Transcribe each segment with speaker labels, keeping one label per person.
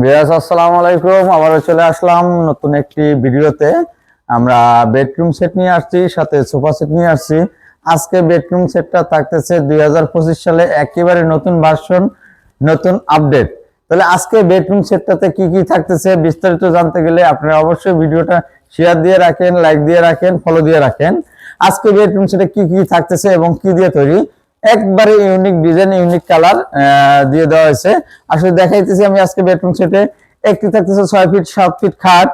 Speaker 1: বিরাজ আসসালামু আলাইকুম। আবারও চলে আসলাম নতুন একটি ভিডিওতে। আমরা বেডরুম সেট নিয়ে আসছি, সাথে সোফা সেট নিয়ে আসছি। আজকে বেডরুম সেটটা থাকতেছে দুই হাজার পঁচিশ সালে একেবারে নতুন ভার্সন নতুন আপডেট তাহলে আজকে বেডরুম সেটটাতে কি কি থাকতেছে বিস্তারিত জানতে গেলে আপনারা অবশ্যই ভিডিওটা শেয়ার দিয়ে রাখেন লাইক দিয়ে রাখেন ফলো দিয়ে রাখেন। আজকে বেডরুম সেটে কি কি থাকতেছে এবং কি দিয়ে তৈরি? একবারে ইউনিক ডিজাইন ইউনিক কালার দিয়ে দেওয়া হয়েছে। আসলে দেখাইতেছি আমি আজকে বেডরুম সেটে একটি থাকতেছে ছয় ফিট সাত ফিট খাট।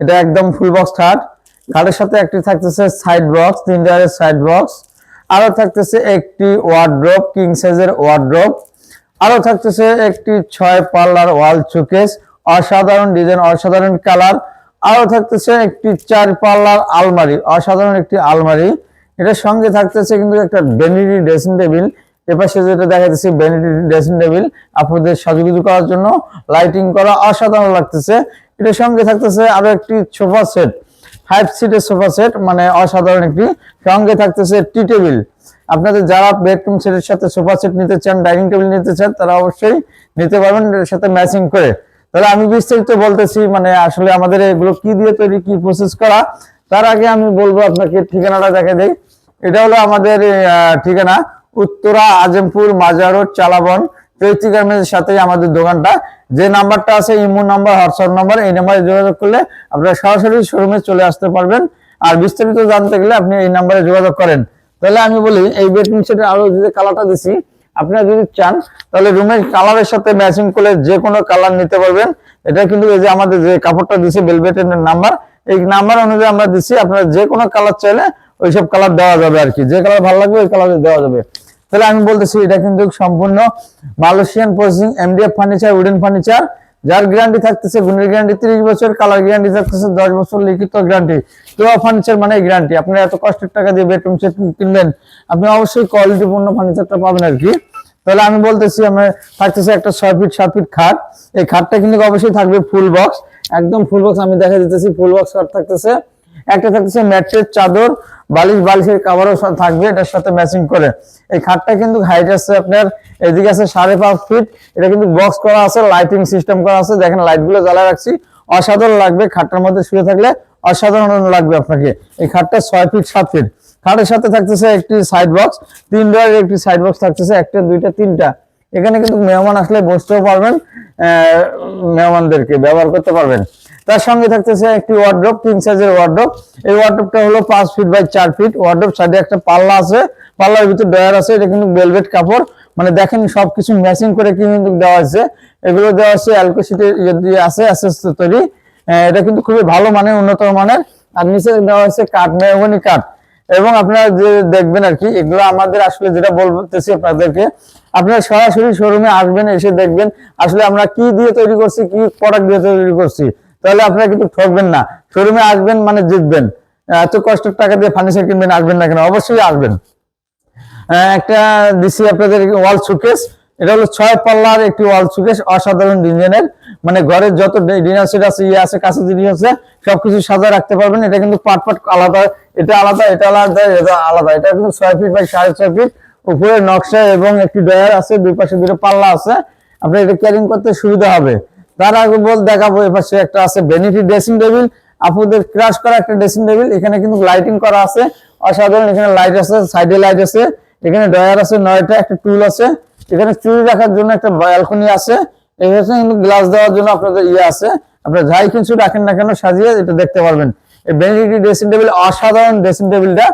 Speaker 1: এটা একদম ফুল বক্স খাট। খাটের সাথে একটি থাকতেছে সাইড বক্স তিন ডয়ারের সাইড বক্স আরও থাকতেছে একটি ওয়ার্ড্রপ কিং সাইজের ওয়ার্ড্রপ আরও থাকতেছে একটি ছয় পাল্লার ওয়াল চুকেস অসাধারণ ডিজাইন অসাধারণ কালার আরও থাকতেছে একটি চার পাল্লার আলমারি। অসাধারণ একটি আলমারি। এটার সঙ্গে থাকতেছে কিন্তু একটা ভ্যানিটি ড্রেসিং টেবিল এপাশে যেটা দেখা যাচ্ছে ভ্যানিটি ড্রেসিং টেবিল আপনাদের সাজুগুজু করার জন্য লাইটিং করা অসাধারণ লাগতেছে। এটার সঙ্গে থাকতেছে আরও একটি সোফা সেট ফাইভ সিটের সোফা সেট মানে অসাধারণ একটি। সঙ্গে থাকতেছে টি টেবিল আপনাদের যারা বেডরুম সেটের সাথে সোফা সেট নিতে চান ডাইনিং টেবিল নিতে চান, তারা অবশ্যই নিতে পারবেন এর সাথে ম্যাচিং করে। তাহলে আমি বিস্তারিত বলতেছি মানে আসলে আমাদের এগুলো কি দিয়ে তৈরি, কি প্রসেস করা, তার আগে আমি বলব আপনাকে ঠিকানাটা দেখে দেই। এটা হলো আমাদের ঠিকানা উত্তরা আজমপুর মাজার রোড, চালাবন গার্মেন্টের সাথে আমাদের দোকানটা। যে নাম্বারটা আছে, ইমো নাম্বার, হোয়াটসঅ্যাপ নাম্বার, এই নাম্বারে যোগাযোগ করলে আপনারা সরাসরি শোরুমে চলে আসতে পারবেন। আর বিস্তারিত জানতে গেলে আপনি এই নাম্বারে যোগাযোগ করেন। তাহলে আমি বলি, এই বেডরুম সেটের আরও যে কালারটা দিছি, আপনারা যদি চান, তাহলে রুমের কালারের সাথে ম্যাচিং করে যে কোনো কালার নিতে পারবেন। এটা কিন্তু এই যে আমাদের যে কাপড়টা দিছে বেলভেটের নাম্বার, এই নাম্বার অনুযায়ী আমরা দিছি। আপনারা যে কোনো কালার চাইলে ওইসব কালার দেওয়া যাবে আর কি যে কালার ভালো লাগবে, ওই কালার দেওয়া যাবে। তাহলে আমি বলতেছি, এটা কিন্তু সম্পূর্ণ Malaysian processing MDF furniture wooden furniture যার গ্যারান্টি থাকতেছে, গুণের গ্যারান্টি তিরিশ বছর কালার গ্যারান্টি থাকতেছে, দশ বছর লিখিত গ্যারান্টি তো ফার্নিচার মানে গ্যারান্টি আপনি এত কষ্টের টাকা দিয়ে বেডরুম সেট কিনবেন, আপনি অবশ্যই কোয়ালিটিপূর্ণ ফার্নিচারটা পাবেন আর কি তাহলে আমি বলতেছি, আমার থাকতেছে একটা ছয় ফিট সাত ফিট খাট। এই খাটটা কিন্তু অবশ্যই থাকবে ফুল বক্স একদম ফুল বক্স আমি দেখা দিতেছি ফুল বক্স খাট থাকতেছে। একটা থাকতেছে ম্যাট্রেস চাদর বালিশ বালিশের কাভারও থাকবে, এটার সাথে ম্যাচিং করে। এই খাটটা কিন্তু হাইট আছে আপনার, এদিকে আছে সাড়ে পাঁচ ফিট এটা কিন্তু বক্স করা আছে লাইটিং সিস্টেম করা আছে। দেখেন লাইটগুলো জ্বালা রাখছি। অসাধারণ লাগবে, খাটটার মধ্যে শুয়ে থাকলে অসাধারণ লাগবে আপনাকে। এই খাটটা ছয় ফিট সাত ফিট খাটের সাথে থাকতেছে একটি সাইড বক্স তিন ডোয়ারের একটি সাইড বক্স থাকতেছে, একটা, দুইটা, তিনটা। এখানে কিন্তু মেহমান আসলে বসতেও পারবেন মেহমানদেরকে ব্যবহার করতে পারবেন। তার সঙ্গে থাকতেছে একটি ওয়ার্ড্রপ তিন সাইজের ওয়ার্ড্রপ এই ওয়ার্ড্রপটা হলো পাঁচ ফিট বাই চার ফিট ওয়ার্ড্রপ সাইডে একটা পাল্লা আছে। পাল্লার ভিতর ডয়ার আছে। এটা কিন্তু বেলভেট কাপড়। মানে দেখেন সবকিছু ম্যাচিং করে কিন্তু দেওয়া আছে। এগুলো দেওয়া আছে অ্যালকোসিটের ইয়ে দিয়ে আছে আস্তে তৈরি। এটা কিন্তু খুবই ভালো মানের, উন্নত মানের। আর নিচে দেওয়া হয়েছে কাঠ, মেহগনি কাঠ। এবং আপনারা যে দেখবেন আর কি, এগুলো আমাদের আসলে যেটা বলতেছি আপনাদেরকে, আপনারা সরাসরি শোরুমে আসবেন, এসে দেখবেন আসলে আমরা কি দিয়ে তৈরি করছি, কি প্রোডাক্ট দিয়ে তৈরি করছি। তাহলে আপনারা কিন্তু ঠকবেন না। শোরুমে আসবেন মানে জিতবেন। এত কষ্টের টাকা দিয়ে ফার্নিচার কিনবেন, আসবেন না কেন? অবশ্যই আসবেন। একটা দিচ্ছি আপনাদের ওয়াল সুকেস এটা হলো ছয় পাল্লার একটি ওয়াল সুকেস অসাধারণ ডিজাইনের। মানে ঘরের যত ডিনার সেট আছে ইয়ে আছে, কাছে জিনিস আছে, সবকিছু সাজা রাখতে পারবেন। এটা কিন্তু পাট পাট আলাদা, এটা আলাদা এটা আলাদা এটা আলাদা। এটা কিন্তু ছয় ফিট বাই সাড়ে ছয় ফিট। উপরে নকশা এবং একটি ডয়ার আছে, দুই পাশে দুটো পাল্লা আছে। আপনার এটা ক্যারিং করতে সুবিধা হবে। তার আগে বল দেখাবো, এ পাশে একটা আছে বেনিফিট ড্রেসিং টেবিল আপুদের ক্রাশ করা একটা ড্রেসিং টেবিল এখানে কিন্তু লাইটিং করা আছে। অসাধারণ এখানে লাইট আছে সাইডে লাইট আছে। এখানে ডয়ার আছে, নয়টা, একটা টুল আছে। এখানে চুরি রাখার জন্য একটা ব্যালকনি আছে। এখানে গ্লাস দেওয়ার জন্য আপনাদের ইয়ে আছে। আপনার যাই কিছু রাখেন না কেন, সাজিয়ে এটা দেখতে পারবেন। এই বেনিফিট ড্রেসিং টেবিল অসাধারণ ড্রেসিং টেবিলটা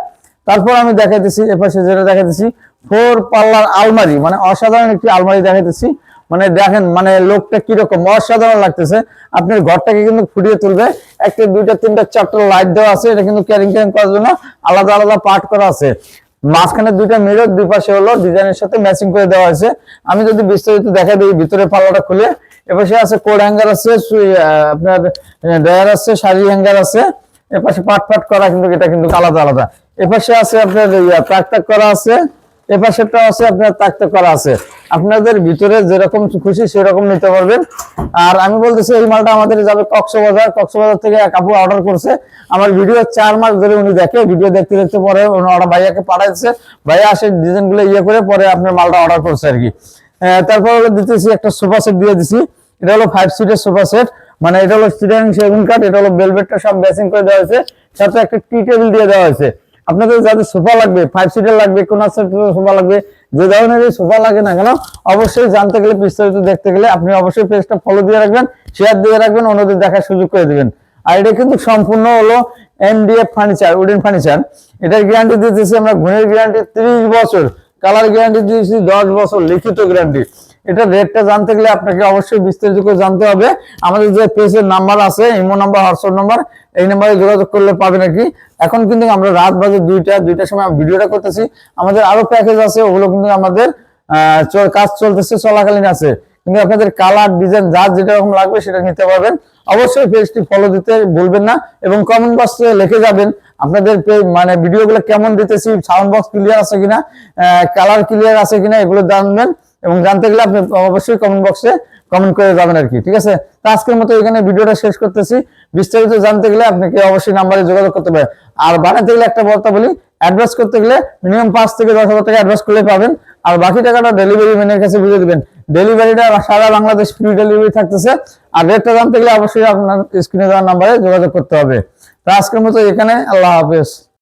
Speaker 1: তারপর আমি দেখাইতেছি, এপাশে যেটা দেখাইতেছি ফোর পাল্লার আলমারি মানে অসাধারণ একটি আলমারি দেখাইতেছি। মানে দেখেন মানে লোকটা কীরকম অসাধারণ লাগতেছে। আপনার ঘরটাকে কিন্তু ফুটিয়ে তুলবে। একটা, দুইটা, তিনটা, চারটা লাইট দেওয়া আছে। এটা কিন্তু ক্যারিং ক্যারিং করার জন্য আলাদা আলাদা পার্ট করা আছে। মাঝখানে দুইটা মিরর দুই পাশে হলো ডিজাইনের সাথে ম্যাচিং করে দেওয়া হয়েছে। আমি যদি বিস্তারিত দেখা দিই ভিতরে পাল্লাটা খুলে এপাশে আছে কোড হ্যাঙ্গার আছে আপনার ডয়ার আছে শাড়ি হ্যাঙ্গার আছে। এপাশে পাট পাট করা কিন্তু এটা কিন্তু আলাদা আলাদা। এপাশে আছে আপনার ইয়া, টাক করা আছে। এপাশেরটা আছে, আপনার তাক তাক করা আছে। আপনাদের ভিতরে যেরকম খুশি সেরকম নিতে পারবেন। আর আমি বলতেছি, এই মালটা আমাদের যাবে কক্সবাজার। কক্সবাজার থেকে এক আপু অর্ডার করছে। আমার ভিডিও চার মাস ধরে উনি দেখে ভিডিও দেখতে দেখতে পরে ওরা ভাইয়াকে পাঠাইছে। ভাইয়া আসে ডিজাইনগুলো ইয়ে করে পরে আপনার মালটা অর্ডার করছে আর কি। তারপর দিতেছি, একটা সোফা সেট দিয়ে দিছি। এটা হলো ফাইভ সিটের সোফা সেট। মানে এটা হলো স্টিডিয়াম সেগুন কাঠ এটা হলো বেলভেটটা সব ব্যাসিং করে দেওয়া হয়েছে। সাথে একটা টি টেবিল দিয়ে দেওয়া হয়েছে। আপনাদের যাদের সোফা লাগবে ফাইভ সিটের লাগবে কোন সোফা লাগবে, যে ধরনের সোফা লাগে না কেন, অবশ্যই জানতে গেলে, বিস্তারিত দেখতে গেলে আপনি অবশ্যই পেজটা ফলো দিয়ে রাখবেন শেয়ার দিয়ে রাখবেন, অন্যদের দেখার সুযোগ করে দিবেন। আর এটা কিন্তু সম্পূর্ণ হলো এমডিএফ ফার্নিচার উডেন ফার্নিচার এটার গ্যারান্টি দিতেছি আমরা ঘুণের গ্যারান্টি ত্রিশ বছর কালার গ্যারান্টি দিয়েছি দশ বছর, লিখিত গ্যারান্টি এটা রেটটা জানতে গেলে আপনাকে অবশ্যই বিস্তারিত করে জানতে হবে। আমাদের যে পেজের নাম্বার আছে, ইমো নাম্বার হোয়াটসঅ্যাপ নাম্বার এই নাম্বারে যোগাযোগ করলে পাবে নাকি এখন কিন্তু আমরা রাত বাজে দুইটা, দুইটার সময় ভিডিওটা করতেছি। আমাদের আরও প্যাকেজ আছে, ওগুলো কিন্তু আমাদের কাজ চলতেছে, চলাকালীন আছে। কিন্তু আপনাদের কালার ডিজাইন যার যেটা রকম লাগবে সেটা নিতে পারবেন। অবশ্যই পেজটি ফলো দিতে ভুলবেন না এবং কমেন্ট বক্সে লিখে যাবেন আপনাদের মানে ভিডিওগুলো কেমন দিতেছি সাউন্ড বক্স ক্লিয়ার আছে কিনা কালার ক্লিয়ার আছে কিনা, এগুলো জানবেন। এবং জানতে গেলে আপনি অবশ্যই কমেন্ট বক্সে কমেন্ট করে যাবেন আর কি, ঠিক আছে? তো আজকের মতো এখানে ভিডিওটা শেষ করতেছি। বিস্তারিত জানতে গেলে আপনাকে অবশ্যই নাম্বারে যোগাযোগ করতে পারেন। আর বানাতে গেলে একটা কথা বলি অ্যাডভান্স করতে গেলে মিনিমাম পাঁচ থেকে দশ হাজার টাকা অ্যাডভান্স করলে পাবেন। আর বাকি টাকাটা ডেলিভারি ম্যানের কাছে বুঝে দিবেন। ডেলিভারিটা সারা বাংলাদেশ ফ্রি ডেলিভারি থাকতেছে। আর রেটটা জানতে গেলে অবশ্যই আপনার স্ক্রিনে দেওয়ার নাম্বারে যোগাযোগ করতে হবে। তো আজকের মতো এখানে, আল্লাহ হাফেজ।